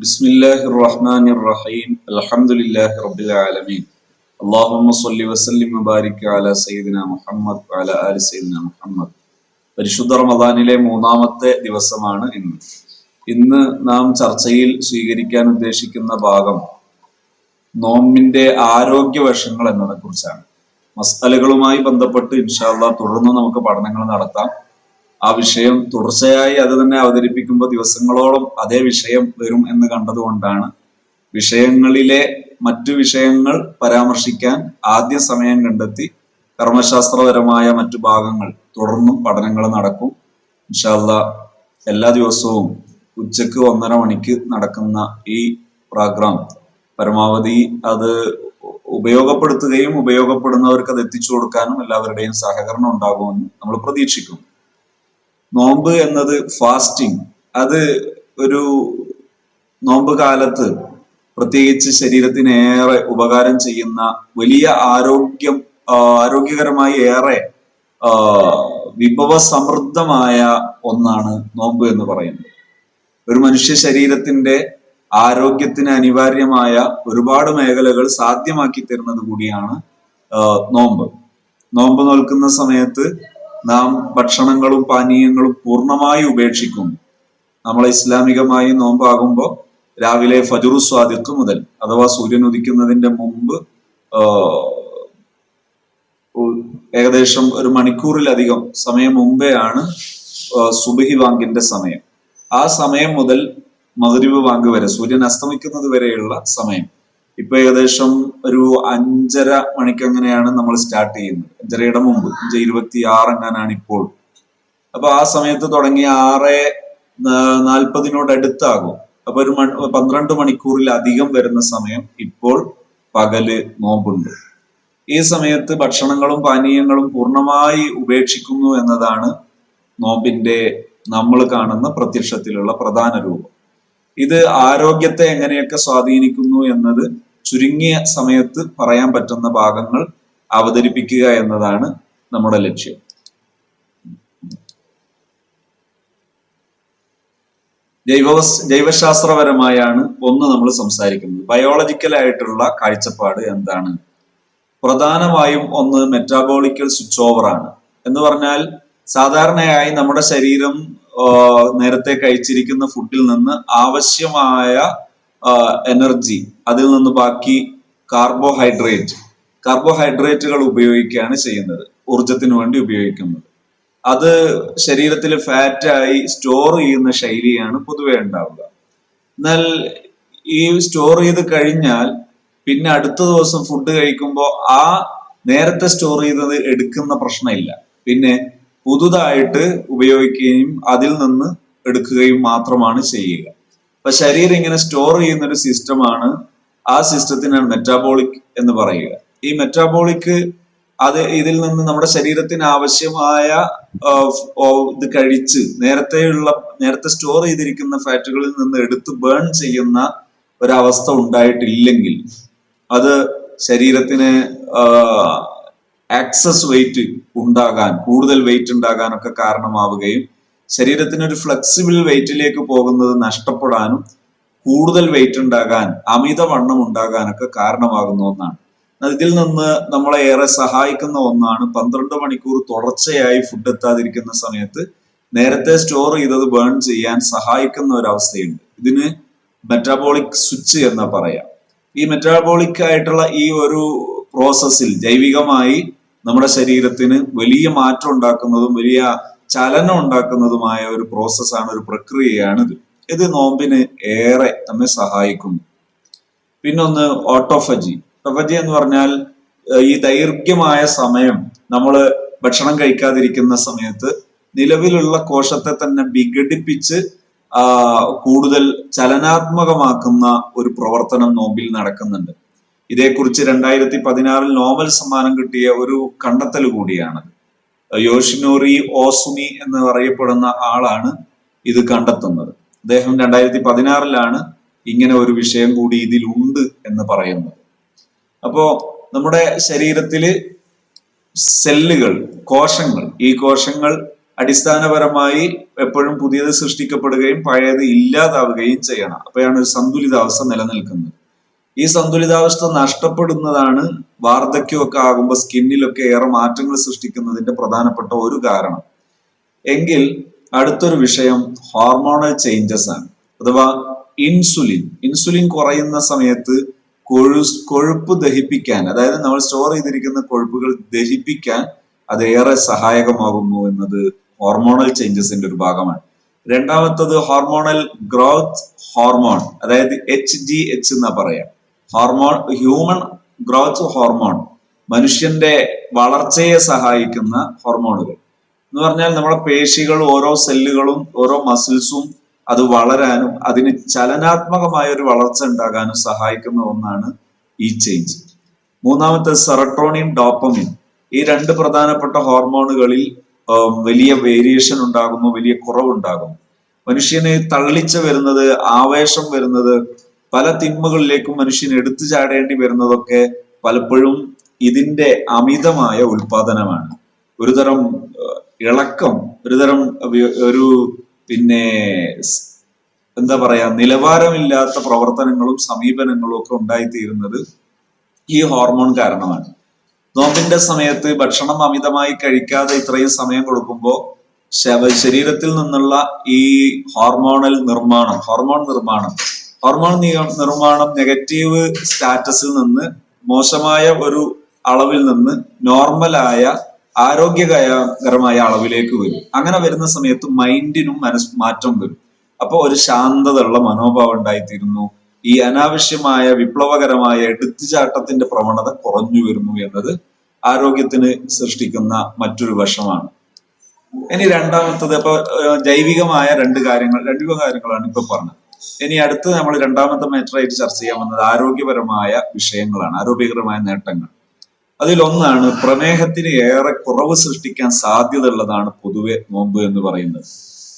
بسم الله الرحمن الرحيم الحمد لله رب العالمين اللهم صل وسلم وبارك على سيدنا محمد وعلى آل سيدنا محمد പരിശുദ്ധ റമദാനിലെ മൂന്നാമത്തെ ദിവസമാണ് ഇന്ന് ഇന്ന് നാം ചർച്ചയിൽ സ്വീകരിക്കാൻ ഉദ്ദേശിക്കുന്ന ഭാഗം നോമ്പിന്റെ ആരോഗ്യ വശങ്ങൾ എന്നതിനെ കുറിച്ചാണ് മസ്തലുകളുമായി ബന്ധപ്പെട്ട് ഇൻഷാല്ല തുടർന്ന് നമുക്ക് പഠനങ്ങൾ നടത്താം ആ വിഷയം തുടർച്ചയായി അത് തന്നെ അവതരിപ്പിക്കുമ്പോൾ ദിവസങ്ങളോളം അതേ വിഷയം വരും എന്ന് കണ്ടതുകൊണ്ടാണ്. വിഷയങ്ങളിലെ മറ്റു വിഷയങ്ങൾ പരാമർശിക്കാൻ ആദ്യ സമയം കണ്ടെത്തി കർമ്മശാസ്ത്രപരമായ മറ്റു ഭാഗങ്ങൾ തുടർന്നും പഠനങ്ങൾ നടക്കും. ഇൻഷാല്ല എല്ലാ ദിവസവും ഉച്ചയ്ക്ക് ഒന്നര മണിക്ക് നടക്കുന്ന ഈ പ്രോഗ്രാം പരമാവധി അത് ഉപയോഗപ്പെടുത്തുകയും ഉപയോഗപ്പെടുന്നവർക്ക് അത് എത്തിച്ചു കൊടുക്കാനും എല്ലാവരുടെയും സഹകരണം ഉണ്ടാകുമെന്ന് നമ്മൾ പ്രതീക്ഷിക്കുന്നു. നോമ്പ് എന്നത് ഫാസ്റ്റിംഗ്. അത് ഒരു നോമ്പ് കാലത്ത് പ്രത്യേകിച്ച് ശരീരത്തിന് ഏറെ ഉപകാരം ചെയ്യുന്ന വലിയ ആരോഗ്യം ആരോഗ്യകരമായി ഏറെ വിഭവ സമൃദ്ധമായ ഒന്നാണ് നോമ്പ് എന്ന് പറയുന്നത്. ഒരു മനുഷ്യ ശരീരത്തിന്റെ ആരോഗ്യത്തിന് അനിവാര്യമായ ഒരുപാട് മേഖലകൾ സാധ്യമാക്കി തരുന്നത് കൂടിയാണ് നോമ്പ്. നോമ്പ് നോൽക്കുന്ന സമയത്ത് നാം ഭക്ഷണങ്ങളും പാനീയങ്ങളും പൂർണമായി ഉപേക്ഷിക്കുന്നു നമ്മൾ ഇസ്ലാമികമായി നോമ്പാകുമ്പോൾ രാവിലെ ഫജുറു സ്വാദിഖ് മുതൽ അഥവാ സൂര്യൻ ഉദിക്കുന്നതിന്റെ മുമ്പ് ഏകദേശം ഒരു മണിക്കൂറിലധികം സമയം മുമ്പേ ആണ് സുബഹി വാങ്കിന്റെ സമയം. ആ സമയം മുതൽ മധുരിവ് വാങ്ക് വരെ സൂര്യൻ അസ്തമിക്കുന്നത് വരെയുള്ള സമയം. ഇപ്പൊ ഏകദേശം ഒരു അഞ്ചര മണിക്ക് അങ്ങനെയാണ് നമ്മൾ സ്റ്റാർട്ട് ചെയ്യുന്നത്. അഞ്ചരയുടെ മുമ്പ് അഞ്ച് ഇരുപത്തി ആറ് എങ്ങാനാണ് ഇപ്പോൾ. അപ്പൊ ആ സമയത്ത് തുടങ്ങി ആറ് നാൽപ്പതിനോട് അടുത്താകും അപ്പൊ ഒരു മണി പന്ത്രണ്ട് മണിക്കൂറിലധികം വരുന്ന സമയം ഇപ്പോൾ പകൽ നോമ്പുണ്ട്. ഈ സമയത്ത് ഭക്ഷണങ്ങളും പാനീയങ്ങളും പൂർണമായി ഉപേക്ഷിക്കുന്നു എന്നതാണ് നോമ്പിന്റെ നമ്മൾ കാണുന്ന പ്രത്യക്ഷത്തിലുള്ള പ്രധാന രൂപം. ഇത് ആരോഗ്യത്തെ എങ്ങനെയൊക്കെ സ്വാധീനിക്കുന്നു എന്നത് ചുരുങ്ങിയ സമയത്ത് പറയാൻ പറ്റുന്ന ഭാഗങ്ങൾ അവതരിപ്പിക്കുക എന്നതാണ് നമ്മുടെ ലക്ഷ്യം. ജൈവ ജൈവശാസ്ത്രപരമായാണ് ഒന്ന് നമ്മൾ സംസാരിക്കുന്നത്. ബയോളജിക്കൽ ആയിട്ടുള്ള കാഴ്ചപ്പാട് എന്താണ്? പ്രധാനമായും ഒന്ന് മെറ്റാബോളിക്കൽ സ്വിച്ച് ഓവർ ആണ്. എന്ന് പറഞ്ഞാൽ സാധാരണയായി നമ്മുടെ ശരീരം നേരത്തെ കഴിച്ചിരിക്കുന്ന ഫുഡിൽ നിന്ന് ആവശ്യമായ എനർജി അതിൽ നിന്ന് ബാക്കി കാർബോഹൈഡ്രേറ്റ് കാർബോഹൈഡ്രേറ്റുകൾ ഉപയോഗിക്കുകയാണ് ചെയ്യുന്നത്. ഊർജത്തിന് വേണ്ടി ഉപയോഗിക്കുന്നത്. അത് ശരീരത്തിൽ ഫാറ്റായി സ്റ്റോർ ചെയ്യുന്ന ശൈലിയാണ് പൊതുവെ ഉണ്ടാവുക. എന്നാൽ ഈ സ്റ്റോർ ചെയ്ത് കഴിഞ്ഞാൽ പിന്നെ അടുത്ത ദിവസം ഫുഡ് കഴിക്കുമ്പോൾ ആ നേരത്തെ സ്റ്റോർ ചെയ്തത് എടുക്കുന്ന പ്രശ്നമില്ല. പിന്നെ പുതുതായിട്ട് ഉപയോഗിക്കുകയും അതിൽ നിന്ന് എടുക്കുകയും മാത്രമാണ് ചെയ്യുക. അപ്പൊ ശരീരം ഇങ്ങനെ സ്റ്റോർ ചെയ്യുന്ന ഒരു സിസ്റ്റമാണ് ആ സിസ്റ്റത്തിനാണ് മെറ്റാബോളിക് എന്ന് പറയുക. ഈ മെറ്റാബോളിക് അത് ഇതിൽ നിന്ന് നമ്മുടെ ശരീരത്തിന് ആവശ്യമായ ഇത് കഴിച്ച് നേരത്തെയുള്ള നേരത്തെ സ്റ്റോർ ചെയ്തിരിക്കുന്ന ഫാറ്റുകളിൽ നിന്ന് എടുത്ത് ബേൺ ചെയ്യുന്ന ഒരവസ്ഥ ഉണ്ടായിട്ടില്ലെങ്കിൽ അത് ശരീരത്തിന് ആക്സസ് വെയിറ്റ് ഉണ്ടാകാൻ കൂടുതൽ വെയിറ്റ് ഉണ്ടാകാനൊക്കെ കാരണമാവുകയും ശരീരത്തിന് ഒരു ഫ്ലെക്സിബിൾ വെയിറ്റിലേക്ക് പോകുന്നത് നഷ്ടപ്പെടാനും കൂടുതൽ വെയിറ്റ് ഉണ്ടാകാൻ അമിതവണ്ണം ഉണ്ടാകാനൊക്കെ കാരണമാകുന്ന ഒന്നാണ്. ഇതിൽ നിന്ന് നമ്മളെ ഏറെ സഹായിക്കുന്ന ഒന്നാണ് പന്ത്രണ്ട് മണിക്കൂർ തുടർച്ചയായി ഫുഡ് എത്താതിരിക്കുന്ന സമയത്ത് നേരത്തെ സ്റ്റോർ ചെയ്തത് ബേൺ ചെയ്യാൻ സഹായിക്കുന്ന ഒരു അവസ്ഥയുണ്ട് ഇതിന് മെറ്റാബോളിക് സ്വിച്ച് എന്ന് പറയാം. ഈ മെറ്റാബോളിക് ആയിട്ടുള്ള ഈ ഒരു പ്രോസസ്സിൽ ജൈവികമായി നമ്മുടെ ശരീരത്തിന് വലിയ മാറ്റം ഉണ്ടാക്കുന്നതും വലിയ ചലനം ഉണ്ടാക്കുന്നതുമായ ഒരു പ്രോസസ്സാണ് ഒരു പ്രക്രിയയാണ് ഇത് നോമ്പിന് ഏറെ നമ്മെ സഹായിക്കുന്നു. പിന്നൊന്ന് ഓട്ടോഫജി. ഓട്ടോഫജി എന്ന് പറഞ്ഞാൽ ഈ ദൈർഘ്യമായ സമയം നമ്മൾ ഭക്ഷണം കഴിക്കാതിരിക്കുന്ന സമയത്ത് നിലവിലുള്ള കോശത്തെ തന്നെ വിഘടിപ്പിച്ച് കൂടുതൽ ചലനാത്മകമാക്കുന്ന ഒരു പ്രവർത്തനം നോമ്പിൽ നടക്കുന്നുണ്ട്. ഇതേക്കുറിച്ച് രണ്ടായിരത്തി പതിനാറിൽ നോബൽ സമ്മാനം കിട്ടിയ ഒരു കണ്ടെത്തൽ കൂടിയാണത്. യോഷിനോറി ഓസുമി എന്ന് പറയപ്പെടുന്ന ആളാണ് ഇത് കണ്ടെത്തുന്നത്. അദ്ദേഹം രണ്ടായിരത്തി പതിനാറിലാണ് ഇങ്ങനെ ഒരു വിഷയം കൂടി ഇതിലുണ്ട് എന്ന് പറയുന്നത്. അപ്പോ നമ്മുടെ ശരീരത്തിൽ സെല്ലുകൾ കോശങ്ങൾ ഈ കോശങ്ങൾ അടിസ്ഥാനപരമായി എപ്പോഴും പുതിയത് സൃഷ്ടിക്കപ്പെടുകയും പഴയത് ഇല്ലാതാവുകയും ചെയ്യണം. അപ്പോഴാണ് ഒരു സന്തുലിതാവസ്ഥ നിലനിൽക്കുന്നത്. ഈ സന്തുലിതാവസ്ഥ നഷ്ടപ്പെടുന്നതാണ് വാർദ്ധക്യമൊക്കെ ആകുമ്പോൾ സ്കിന്നിലൊക്കെ ഏറെ മാറ്റങ്ങൾ സൃഷ്ടിക്കുന്നതിന്റെ പ്രധാനപ്പെട്ട ഒരു കാരണം. എങ്കിൽ അടുത്തൊരു വിഷയം ഹോർമോണൽ ചേഞ്ചസ് ആണ്. അഥവാ ഇൻസുലിൻ. ഇൻസുലിൻ കുറയുന്ന സമയത്ത് കൊഴു കൊഴുപ്പ് ദഹിപ്പിക്കാൻ അതായത് നമ്മൾ സ്റ്റോർ ചെയ്തിരിക്കുന്ന കൊഴുപ്പുകൾ ദഹിപ്പിക്കാൻ അത് ഏറെ സഹായകമാകുന്നു എന്നത് ഹോർമോണൽ ചേഞ്ചസിന്റെ ഒരു ഭാഗമാണ്. രണ്ടാമത്തത് ഹോർമോണൽ ഗ്രോത്ത് ഹോർമോൺ അതായത് എച്ച് ജി എച്ച് എന്നാ പറയാം. ഹോർമോൺ ഹ്യൂമൻ ഗ്രോത്ത് ഹോർമോൺ മനുഷ്യന്റെ വളർച്ചയെ സഹായിക്കുന്ന ഹോർമോണുകൾ എന്ന് പറഞ്ഞാൽ നമ്മുടെ പേശികൾ ഓരോ സെല്ലുകളും ഓരോ മസിൽസും അത് വളരാനും അതിന് ചലനാത്മകമായ ഒരു വളർച്ച ഉണ്ടാകാനും സഹായിക്കുന്ന ഒന്നാണ് ഈ ചേഞ്ച് മൂന്നാമത്തെ സെറട്ടോണിൻ ഡോപ്പമിൻ ഈ രണ്ട് പ്രധാനപ്പെട്ട ഹോർമോണുകളിൽ വലിയ വേരിയേഷൻ ഉണ്ടാകുന്നു വലിയ കുറവുണ്ടാകുന്നു. മനുഷ്യന് തള്ളിച്ച വരുന്നത് ആവേശം വരുന്നത് പല തിന്മകളിലേക്കും മനുഷ്യൻ എടുത്തു ചാടേണ്ടി വരുന്നതൊക്കെ പലപ്പോഴും ഇതിന്റെ അമിതമായ ഉൽപാദനമാണ്. ഒരുതരം ഇളക്കം ഒരുതരം ഒരു പിന്നെ എന്താ പറയാ നിലവാരമില്ലാത്ത പ്രവർത്തനങ്ങളും സമീപനങ്ങളും ഒക്കെ ഉണ്ടായിത്തീരുന്നത് ഈ ഹോർമോൺ കാരണമാണ്. നോമ്പിന്റെ സമയത്ത് ഭക്ഷണം അമിതമായി കഴിക്കാതെ ഇത്രയും സമയം കൊടുക്കുമ്പോൾ ശരീരത്തിൽ നിന്നുള്ള ഈ ഹോർമോണൽ നിർമ്മാണം ഹോർമോൺ നിർമ്മാണം ഹോർമോൺ നിർമ്മാണം നെഗറ്റീവ് സ്റ്റാറ്റസിൽ നിന്ന് മോശമായ ഒരു അളവിൽ നിന്ന് നോർമലായ ആരോഗ്യകരമായ അളവിലേക്ക് വരും. അങ്ങനെ വരുന്ന സമയത്ത് മൈൻഡിനും മനസ് മാറ്റം വരും. അപ്പൊ ഒരു ശാന്തതയുള്ള മനോഭാവം ഉണ്ടായിത്തീരുന്നു. ഈ അനാവശ്യമായ വിപ്ലവകരമായ എടുത്തുചാട്ടത്തിന്റെ പ്രവണത കുറഞ്ഞു വരുന്നു എന്നത് ആരോഗ്യത്തിന് സൃഷ്ടിക്കുന്ന മറ്റൊരു വശമാണ്. ഇനി രണ്ടാമത്തത് ഇപ്പൊ ജൈവികമായ രണ്ട് കാര്യങ്ങൾ രണ്ട് കാര്യങ്ങളാണ് ഇപ്പൊ പറഞ്ഞത്. ഇനി അടുത്ത് നമ്മൾ രണ്ടാമത്തെ മാറ്ററായിട്ട് ചർച്ച ചെയ്യാൻ വന്നത് ആരോഗ്യപരമായ വിഷയങ്ങളാണ് ആരോഗ്യകരമായ നേട്ടങ്ങൾ. അതിലൊന്നാണ് പ്രമേഹത്തിന് ഏറെ കുറവ് സൃഷ്ടിക്കാൻ സാധ്യതയുള്ളതാണ് പൊതുവെ നോമ്പ് എന്ന് പറയുന്നത്.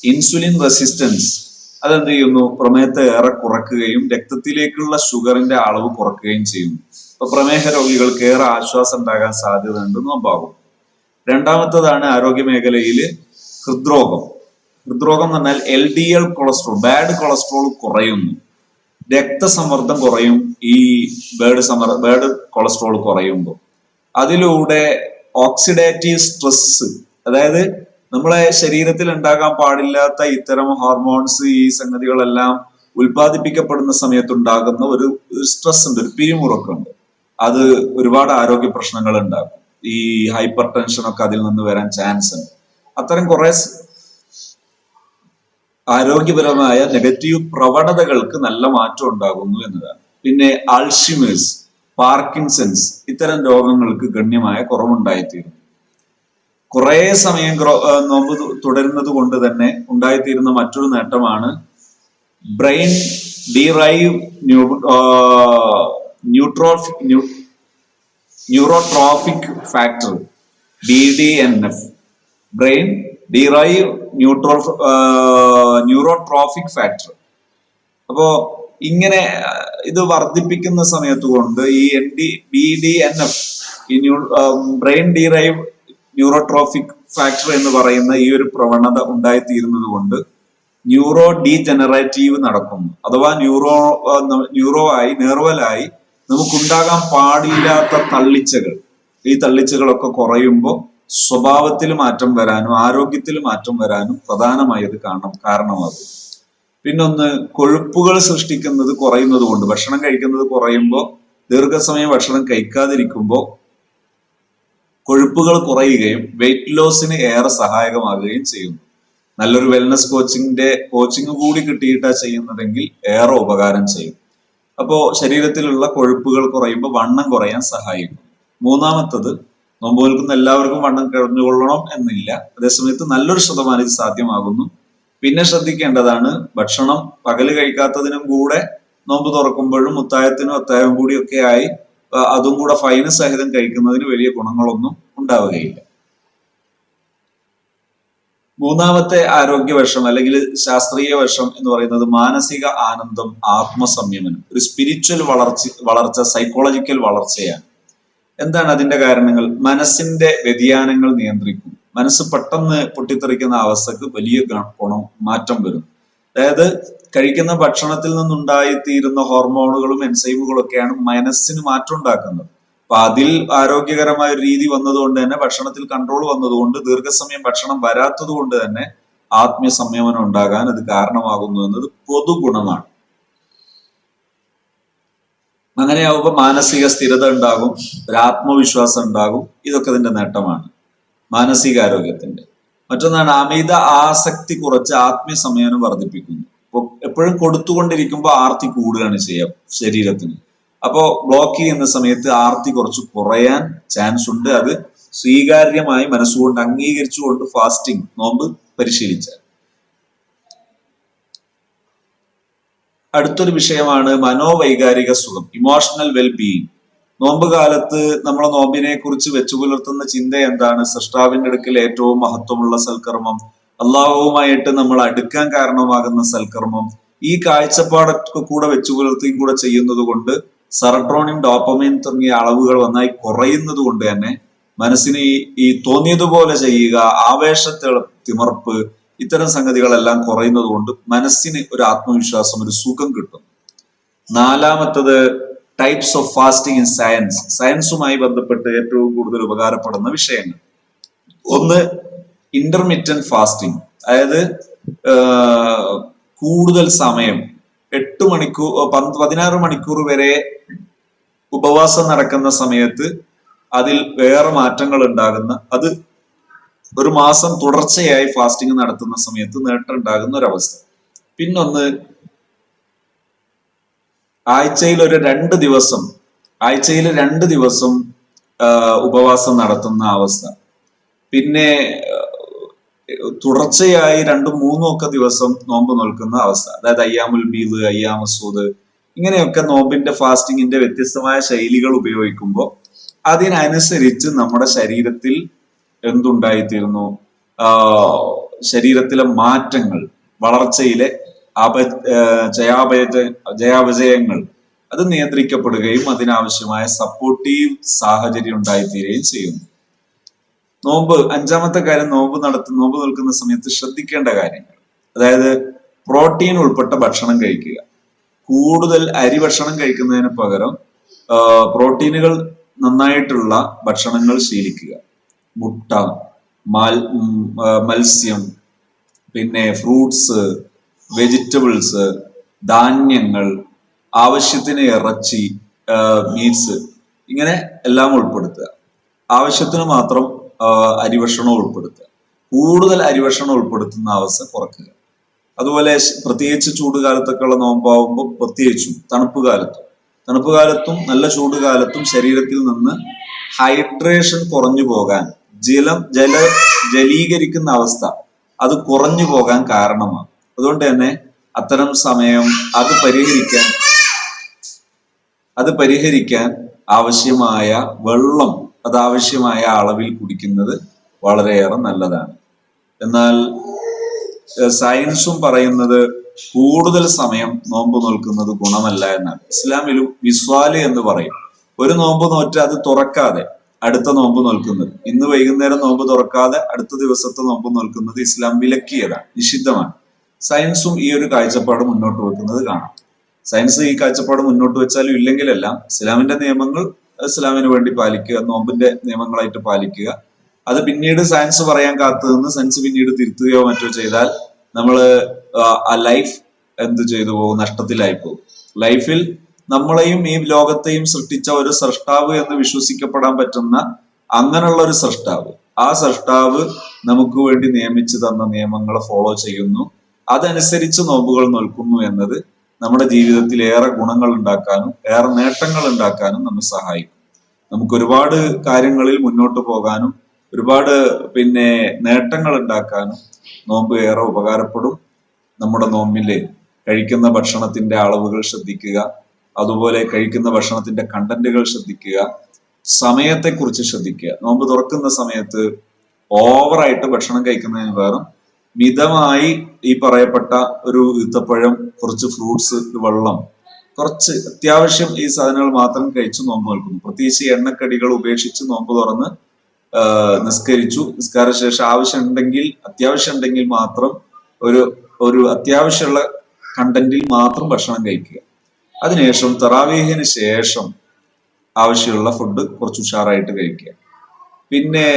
ഇൻസുലിൻ റെസിസ്റ്റൻസ് അതെന്ത് ചെയ്യുന്നു? പ്രമേഹത്തെ ഏറെ കുറക്കുകയും രക്തത്തിലേക്കുള്ള ഷുഗറിന്റെ അളവ് കുറക്കുകയും ചെയ്യുന്നു. അപ്പൊ പ്രമേഹ രോഗികൾക്ക് ഏറെ ആശ്വാസം ഉണ്ടാകാൻ സാധ്യത ഉണ്ട് നോമ്പാകും രണ്ടാമത്തതാണ് ആരോഗ്യ മേഖലയിൽ ഹൃദ്രോഗം. ഹൃദ്രോഗം എന്ന് പറഞ്ഞാൽ L D L cholesterol bad cholesterol കുറയുന്നു. രക്തസമ്മർദ്ദം കുറയും ഈ ബേഡ് സമ്മർ ബേഡ് കൊളസ്ട്രോൾ കുറയുമ്പോൾ. അതിലൂടെ ഓക്സിഡേറ്റീവ് സ്ട്രെസ് അതായത് നമ്മളെ ശരീരത്തിൽ ഉണ്ടാകാൻ പാടില്ലാത്ത ഇത്തരം ഹോർമോൺസ് ഈ സംഗതികളെല്ലാം ഉൽപ്പാദിപ്പിക്കപ്പെടുന്ന സമയത്ത് ഉണ്ടാകുന്ന ഒരു സ്ട്രെസ് ഉണ്ട് ഒരു പിരിമുറക്കുണ്ട് അത് ഒരുപാട് ആരോഗ്യ പ്രശ്നങ്ങൾ ഉണ്ടാക്കും. ഈ ഹൈപ്പർ ടെൻഷൻ ഒക്കെ അതിൽ നിന്ന് വരാൻ ചാൻസ് ഉണ്ട്. അത്തരം കുറെ ആരോഗ്യപരമായ നെഗറ്റീവ് പ്രവണതകൾക്ക് നല്ല മാറ്റം ഉണ്ടാകുന്നു എന്നതാണ്. പിന്നെ അൾഷിമേഴ്സ് പാർക്കിൻസൺസ് ഇത്തരം രോഗങ്ങൾക്ക് ഗണ്യമായ കുറവുണ്ടായിത്തീരുന്നു. കുറെ സമയം നോമ്പ് തുടരുന്നത് കൊണ്ട് തന്നെ ഉണ്ടായിത്തീരുന്ന മറ്റൊരു നേട്ടമാണ് brain derive neutrophic neurotrophic factor B D N F brain derive neutro neurotrophic factor. അപ്പോ ഇങ്ങനെ ഇത് വർദ്ധിപ്പിക്കുന്ന സമയത്ത് കൊണ്ട് ഈ N D B D N F ഈ new brain derive neurotrophic factor എന്ന് പറയുന്ന ഈ ഒരു പ്രവണത ഉണ്ടായിത്തീരുന്നത് കൊണ്ട് ന്യൂറോ ഡീജനറേറ്റീവ് നടക്കുന്നു. അഥവാ ന്യൂറോ ന്യൂറോ ആയി നെർവലായി നമുക്കുണ്ടാകാൻ പാടില്ലാത്ത തള്ളിച്ചകൾ. ഈ തള്ളിച്ചകളൊക്കെ കുറയുമ്പോൾ സ്വഭാവത്തിൽ മാറ്റം വരാനും ആരോഗ്യത്തിൽ മാറ്റം വരാനും പ്രധാനമായി അത് കാണണം കാരണമാകും. പിന്നൊന്ന് കൊഴുപ്പുകൾ സൃഷ്ടിക്കുന്നത് കുറയുന്നത് കൊണ്ട് ഭക്ഷണം കഴിക്കുന്നത് കുറയുമ്പോൾ ദീർഘസമയം ഭക്ഷണം കഴിക്കാതിരിക്കുമ്പോൾ കൊഴുപ്പുകൾ കുറയുകയും വെയിറ്റ് ലോസിന് ഏറെ സഹായകമാകുകയും ചെയ്യുന്നു. നല്ലൊരു വെൽനസ് കോച്ചിങ്ങിന്റെ കോച്ചിങ് കൂടി കിട്ടിയിട്ടാ ചെയ്യുന്നതെങ്കിൽ ഏറെ ഉപകാരം ചെയ്യും. അപ്പോൾ ശരീരത്തിലുള്ള കൊഴുപ്പുകൾ കുറയുമ്പോൾ വണ്ണം കുറയാൻ സഹായിക്കും. മൂന്നാമത്തത് നോമ്പ് എല്ലാവർക്കും വണ്ണം കിടന്നുകൊള്ളണം എന്നില്ല. അതേസമയത്ത് നല്ലൊരു ശതമാനം ഇത് സാധ്യമാകുന്നു. പിന്നെ ശ്രദ്ധിക്കേണ്ടതാണ് ഭക്ഷണം പകൽ കഴിക്കാത്തതിനും കൂടെ നോമ്പ് തുറക്കുമ്പോഴും മുത്തായത്തിനും അത്തായവും കൂടി ഒക്കെ ആയി അതും കൂടെ ഫൈന് സഹിതം കഴിക്കുന്നതിന് വലിയ ഗുണങ്ങളൊന്നും ഉണ്ടാവുകയില്ല. മൂന്നാമത്തെ ആരോഗ്യ വർഷം അല്ലെങ്കിൽ ശാസ്ത്രീയ വർഷം എന്ന് പറയുന്നത് മാനസിക ആനന്ദം ആത്മസംയമനം. ഒരു സ്പിരിച്വൽ വളർച്ച വളർച്ച സൈക്കോളജിക്കൽ വളർച്ചയാണ്. എന്താണ് അതിന്റെ കാരണങ്ങൾ? മനസ്സിന്റെ വ്യതിയാനങ്ങൾ നിയന്ത്രിക്കും. മനസ്സ് പെട്ടെന്ന് പൊട്ടിത്തെറിക്കുന്ന അവസ്ഥക്ക് വലിയ ഗുണം മാറ്റം വരും. അതായത് കഴിക്കുന്ന ഭക്ഷണത്തിൽ നിന്നുണ്ടായിത്തീരുന്ന ഹോർമോണുകളും എൻസൈമുകളും ഒക്കെയാണ് മനസ്സിന് മാറ്റം ഉണ്ടാക്കുന്നത്. അപ്പൊ അതിൽ ആരോഗ്യകരമായ ഒരു രീതി വന്നതുകൊണ്ട് തന്നെ ഭക്ഷണത്തിൽ കൺട്രോൾ വന്നതുകൊണ്ട് ദീർഘസമയം ഭക്ഷണം വരാത്തത് കൊണ്ട് തന്നെ ആത്മീയ സംയമനം ഉണ്ടാകാൻ അത് കാരണമാകുന്നു എന്നത് പൊതു ഗുണമാണ് അങ്ങനെയാവുമ്പോൾ മാനസിക സ്ഥിരത ഉണ്ടാകും ഒരു ആത്മവിശ്വാസം ഉണ്ടാകും. ഇതൊക്കെ ഇതിന്റെ നേട്ടമാണ് മാനസികാരോഗ്യത്തിന്റെ. മറ്റൊന്നാണ് അമിത ആസക്തി കുറച്ച് ആത്മീയ സമയം വർദ്ധിപ്പിക്കുന്നു അപ്പോൾ എപ്പോഴും കൊടുത്തുകൊണ്ടിരിക്കുമ്പോൾ ആർത്തി കൂടുകയാണ് ചെയ്യുക ശരീരത്തിന്. അപ്പോൾ ബ്ലോക്ക് ചെയ്യുന്ന സമയത്ത് ആർത്തി കുറച്ച് കുറയാൻ ചാൻസ് ഉണ്ട്. അത് സ്വീകാര്യമായി മനസ്സുകൊണ്ട് അംഗീകരിച്ചുകൊണ്ട് ഫാസ്റ്റിംഗ് നോമ്പ് പരിശീലിച്ചാൽ. അടുത്തൊരു വിഷയമാണ് മനോവൈകാരിക സുഖം ഇമോഷണൽ വെൽബീയിങ് നോമ്പ് കാലത്ത് നമ്മളെ നോമ്പിനെ കുറിച്ച് വെച്ചു പുലർത്തുന്ന ചിന്ത എന്താണ്? സൃഷ്ടാവിന്റെ അടുക്കൽ ഏറ്റവും മഹത്വമുള്ള സൽക്കർമ്മം. അള്ളാഹുവുമായിട്ട് നമ്മൾ അടുക്കാൻ കാരണമാകുന്ന സൽക്കർമ്മം. ഈ കാഴ്ചപ്പാടൊക്കെ കൂടെ വെച്ചു പുലർത്തിയും കൂടെ ചെയ്യുന്നത് കൊണ്ട് സെറട്രോണിൻ ഡോപ്പമിൻ തുടങ്ങിയ അളവുകൾ നന്നായി കുറയുന്നത് കൊണ്ട് തന്നെ മനസ്സിന് ഈ തോന്നിയതുപോലെ ചെയ്യുക ആവേശത്തെ തിമർപ്പ് ഇത്തരം സംഗതികളെല്ലാം കുറയുന്നത് കൊണ്ട് മനസ്സിന് ഒരു ആത്മവിശ്വാസം ഒരു സുഖം കിട്ടും. നാലാമത്തത് types of fasting in science സയൻസുമായി ബന്ധപ്പെട്ട് ഏറ്റവും കൂടുതൽ ഉപകാരപ്പെടുന്ന വിഷയങ്ങൾ. ഒന്ന് ഇന്റർമീഡിയന്റ് ഫാസ്റ്റിംഗ് അതായത് കൂടുതൽ സമയം എട്ട് മണിക്കൂർ പതിനാറ് മണിക്കൂർ വരെ ഉപവാസം നടക്കുന്ന സമയത്ത് അതിൽ വേറെ മാറ്റങ്ങൾ ഉണ്ടാകുന്ന അത് ഒരു മാസം തുടർച്ചയായി ഫാസ്റ്റിംഗ് നടത്തുന്ന സമയത്ത് നേട്ടം ഉണ്ടാകുന്ന ഒരവസ്ഥ. പിന്നൊന്ന് ആഴ്ചയിൽ ഒരു രണ്ട് ദിവസം ആഴ്ചയിൽ രണ്ട് ദിവസം ഉപവാസം നടത്തുന്ന അവസ്ഥ. പിന്നെ തുടർച്ചയായി രണ്ടും മൂന്നും ഒക്കെ ദിവസം നോമ്പ് നോൽക്കുന്ന അവസ്ഥ. അതായത് അയ്യാമുൽ ബീദ് അയ്യാമസൂദ് ഇങ്ങനെയൊക്കെ നോമ്പിന്റെ ഫാസ്റ്റിങ്ങിന്റെ വ്യത്യസ്തമായ ശൈലികൾ ഉപയോഗിക്കുമ്പോൾ അതിനനുസരിച്ച് നമ്മുടെ ശരീരത്തിൽ എന്തുണ്ടായിത്തീരുന്നു ശരീരത്തിലെ മാറ്റങ്ങൾ വളർച്ചയിലെ അപ ജയാപയ ജയാപജയങ്ങൾ അത് നിയന്ത്രിക്കപ്പെടുകയും അതിനാവശ്യമായ സപ്പോർട്ടീവ് സാഹചര്യം ഉണ്ടായിത്തീരുകയും ചെയ്യുന്നു. നോമ്പ് അഞ്ചാമത്തെ കാര്യം നോമ്പ് നടത്തുന്ന നോമ്പ് നിൽക്കുന്ന സമയത്ത് ശ്രദ്ധിക്കേണ്ട കാര്യങ്ങൾ. അതായത് പ്രോട്ടീൻ ഉൾപ്പെട്ട ഭക്ഷണം കഴിക്കുക. കൂടുതൽ അരി ഭക്ഷണം കഴിക്കുന്നതിന് പകരം പ്രോട്ടീനുകൾ നന്നായിട്ടുള്ള ഭക്ഷണങ്ങൾ ശീലിക്കുക. മുട്ട മത്സ്യം പിന്നെ ഫ്രൂട്ട്സ് വെജിറ്റബിൾസ് ധാന്യങ്ങൾ ആവശ്യത്തിന് ഇറച്ചി മീറ്റ്സ് ഇങ്ങനെ എല്ലാം ഉൾപ്പെടുത്തുക. ആവശ്യത്തിന് മാത്രം അരിഭക്ഷണം ഉൾപ്പെടുത്തുക. കൂടുതൽ അരിഭക്ഷണം ഉൾപ്പെടുത്തുന്ന അവസ്ഥ കുറയ്ക്കുക അതുപോലെ പ്രത്യേകിച്ച് ചൂട് കാലത്തൊക്കെയുള്ള നോമ്പാവുമ്പോൾ പ്രത്യേകിച്ചും തണുപ്പ് കാലത്തും തണുപ്പ് കാലത്തും നല്ല ചൂട് കാലത്തും ശരീരത്തിൽ നിന്ന് ഹൈഡ്രേഷൻ കുറഞ്ഞു പോകാൻ ജലം ജല ജലീകരിക്കുന്ന അവസ്ഥ അത് കുറഞ്ഞു പോകാൻ കാരണമാണ് അതുകൊണ്ട് തന്നെ അത്തരം സമയം അത് പരിഹരിക്കാൻ അത് പരിഹരിക്കാൻ ആവശ്യമായ വെള്ളം അത് ആവശ്യമായ അളവിൽ കുടിക്കുന്നത് വളരെയേറെ നല്ലതാണ്. എന്നാൽ സയൻസും പറയുന്നത് കൂടുതൽ സമയം നോമ്പ് നോൽക്കുന്നത് ഗുണമല്ല എന്നാണ്. ഇസ്ലാമിലും വിസ്വാൽ എന്ന് പറയും. ഒരു നോമ്പ് നോറ്റ് അത് തുറക്കാതെ അടുത്ത നോമ്പ് നോൽക്കുന്നത്. ഇന്ന് വൈകുന്നേരം നോമ്പ് തുറക്കാതെ അടുത്ത ദിവസത്തെ നോമ്പ് നോൽക്കുന്നത് ഇസ്ലാം വിലക്കിയതാണ് നിഷിദ്ധമാണ്. സയൻസും ഈ ഒരു കാഴ്ചപ്പാട് മുന്നോട്ട് വെക്കുന്നത് കാണാം. സയൻസ് ഈ കാഴ്ചപ്പാട് മുന്നോട്ട് വെച്ചാലും ഇല്ലെങ്കിലെല്ലാം ഇസ്ലാമിന്റെ നിയമങ്ങൾ ഇസ്ലാമിന് വേണ്ടി പാലിക്കുക നോമ്പിന്റെ നിയമങ്ങളായിട്ട് പാലിക്കുക. അത് പിന്നീട് സയൻസ് പറയാൻ കാത്തു നിന്ന് സയൻസ് പിന്നീട് തിരുത്തുകയോ മറ്റോ ചെയ്താൽ നമ്മൾ ആ ലൈഫ് എന്ത് ചെയ്തു പോകും? നഷ്ടത്തിലായി പോകും. ലൈഫിൽ നമ്മളെയും ഈ ലോകത്തെയും സൃഷ്ടിച്ച ഒരു സൃഷ്ടാവ് എന്ന് വിശ്വസിക്കപ്പെടാൻ പറ്റുന്ന അങ്ങനെയുള്ള ഒരു സൃഷ്ടാവ്. ആ സൃഷ്ടാവ് നമുക്ക് വേണ്ടി നിയമിച്ചു തന്ന നിയമങ്ങൾ ഫോളോ ചെയ്യുന്നു. അതനുസരിച്ച് നോമ്പുകൾ നോൽക്കുന്നു എന്നത് നമ്മുടെ ജീവിതത്തിൽ ഏറെ ഗുണങ്ങൾ ഉണ്ടാക്കാനും ഏറെ നേട്ടങ്ങൾ ഉണ്ടാക്കാനും നമ്മെ സഹായിക്കും. നമുക്ക് ഒരുപാട് കാര്യങ്ങളിൽ മുന്നോട്ട് പോകാനും ഒരുപാട് പിന്നെ നേട്ടങ്ങൾ ഉണ്ടാക്കാനും നോമ്പ് ഏറെ ഉപകാരപ്പെടും. നമ്മുടെ നോമ്പിലെ കഴിക്കുന്ന ഭക്ഷണത്തിന്റെ അളവുകൾ ശ്രദ്ധിക്കുക. അതുപോലെ കഴിക്കുന്ന ഭക്ഷണത്തിന്റെ കണ്ടന്റുകൾ ശ്രദ്ധിക്കുക സമയത്തെക്കുറിച്ച് ശ്രദ്ധിക്കുക. നോമ്പ് തുറക്കുന്ന സമയത്ത് ഓവറായിട്ട് ഭക്ഷണം കഴിക്കുന്നതിന് പകരം മിതമായി ഈ പറയപ്പെട്ട ഒരു ഈത്തപ്പഴം കുറച്ച് ഫ്രൂട്ട്സ് വെള്ളം കുറച്ച് അത്യാവശ്യം ഈ സാധനങ്ങൾ മാത്രം കഴിച്ചു നോമ്പ് നിൽക്കുന്നു പ്രത്യേകിച്ച് എണ്ണക്കടികൾ ഉപേക്ഷിച്ച് നോമ്പ് തുറന്ന് നിസ്കരിച്ചു. നിസ്കാര ശേഷം ആവശ്യമുണ്ടെങ്കിൽ അത്യാവശ്യം ഉണ്ടെങ്കിൽ മാത്രം ഒരു ഒരു അത്യാവശ്യമുള്ള കണ്ടന്റിൽ മാത്രം ഭക്ഷണം കഴിക്കുക. അതിനുശേഷം തറാവീഹിന് ശേഷം ആവശ്യമുള്ള ഫുഡ് കുറച്ച് ഉഷാറായിട്ട് കഴിക്കുക. പിന്നെ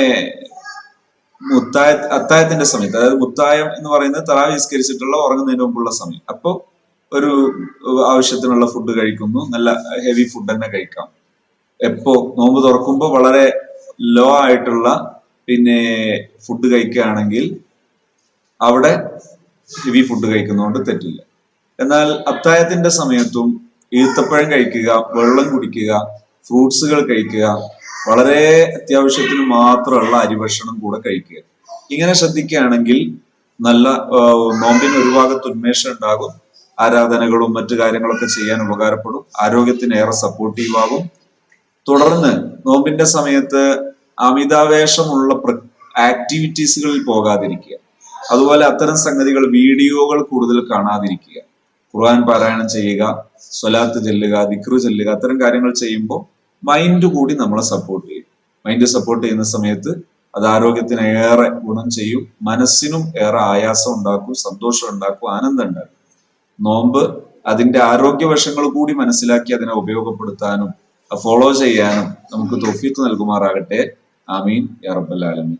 മുത്തായ അത്തായത്തിന്റെ സമയത്ത് അതായത് മുത്തായം എന്ന് പറയുന്നത് തറാവി നിസ്കരിച്ചിട്ടുള്ള ഉറങ്ങുന്നതിന് മുമ്പുള്ള സമയം. അപ്പോൾ ഒരു ആവശ്യത്തിനുള്ള ഫുഡ് കഴിക്കുന്നു നല്ല ഹെവി ഫുഡ് തന്നെ കഴിക്കാം. എപ്പോ നോമ്പ് തുറക്കുമ്പോൾ വളരെ ലോ ആയിട്ടുള്ള പിന്നെ ഫുഡ് കഴിക്കുകയാണെങ്കിൽ അവിടെ ഹെവി ഫുഡ് കഴിക്കുന്നതുകൊണ്ട് തെറ്റില്ല. എന്നാൽ അത്തായത്തിന്റെ സമയത്തും ഈത്തപ്പഴം കഴിക്കുക വെള്ളം കുടിക്കുക ഫ്രൂട്ട്സുകൾ കഴിക്കുക വളരെ അത്യാവശ്യത്തിന് മാത്രമുള്ള അരിഭക്ഷണം കൂടെ കഴിക്കുക. ഇങ്ങനെ ശ്രദ്ധിക്കുകയാണെങ്കിൽ നല്ല നോമ്പിന് ഒരു ഭാഗത്ത് ഉന്മേഷം ഉണ്ടാകും. ആരാധനകളും മറ്റു കാര്യങ്ങളൊക്കെ ചെയ്യാൻ ഉപകാരപ്പെടും. ആരോഗ്യത്തിന് ഏറെ സപ്പോർട്ടീവ് ആകും. തുടർന്ന് നോമ്പിന്റെ സമയത്ത് അമിതാവേശമുള്ള ആക്ടിവിറ്റീസുകളിൽ പോകാതിരിക്കുക. അതുപോലെ അത്തരം സംഗതികൾ വീഡിയോകൾ കൂടുതൽ കാണാതിരിക്കുക. ഖുർആൻ പാരായണം ചെയ്യുക സ്വലാത്ത് ചെല്ലുക ദിക്രു ചെല്ലുക അത്തരം കാര്യങ്ങൾ ചെയ്യുമ്പോൾ മൈൻഡ് കൂടി നമ്മളെ സപ്പോർട്ട് ചെയ്യും. മൈൻഡ് സപ്പോർട്ട് ചെയ്യുന്ന സമയത്ത് അത് ആരോഗ്യത്തിന് ഏറെ ഗുണം ചെയ്യും മനസ്സിനും ഏറെ ആയാസം ഉണ്ടാക്കും സന്തോഷം ഉണ്ടാക്കും ആനന്ദം ഉണ്ടാക്കും. നോമ്പ് അതിന്റെ ആരോഗ്യ വശങ്ങൾ കൂടി മനസ്സിലാക്കി അതിനെ ഉപയോഗപ്പെടുത്താനും ഫോളോ ചെയ്യാനും നമുക്ക് തൊഫീക്ക് നൽകുമാറാകട്ടെ. ആമീൻ. യാ റബ്ബൽ ആലമീൻ.